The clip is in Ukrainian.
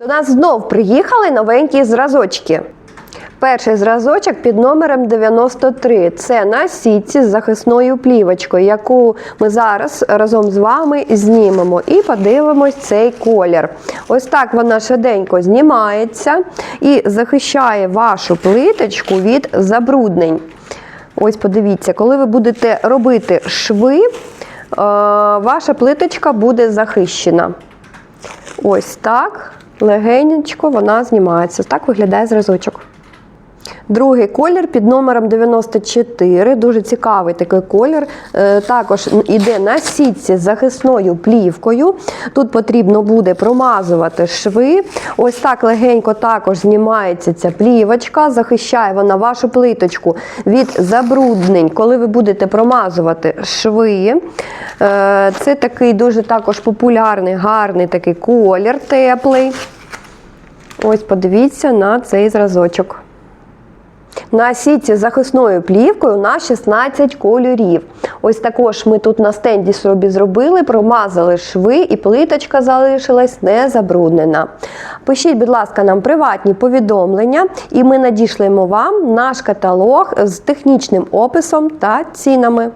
До нас знов приїхали новенькі зразочки. Перший зразочок під номером 93. Це на сітці з захисною плівочкою, яку ми зараз разом з вами знімемо і подивимось цей колір. Ось так вона швиденько знімається і захищає вашу плиточку від забруднень. Ось подивіться, коли ви будете робити шви, е, ваша плиточка буде захищена. Ось так, легенечко вона знімається. Так виглядає зразочок. Другий колір під номером 94. Дуже цікавий такий колір. Е, Також йде на сітці з захисною плівкою. Тут потрібно буде промазувати шви. Ось так легенько також знімається ця плівочка. Захищає вона вашу плиточку від забруднень, коли ви будете промазувати шви. Е, Це такий дуже також популярний, гарний такий колір теплий. Ось подивіться на цей зразочок. На сітці захисною плівкою на 16 кольорів. Ось також ми тут на стенді собі зробили, промазали шви і плиточка залишилась не забруднена. Пишіть, будь ласка, нам приватні повідомлення, і ми надішлемо вам наш каталог з технічним описом та цінами.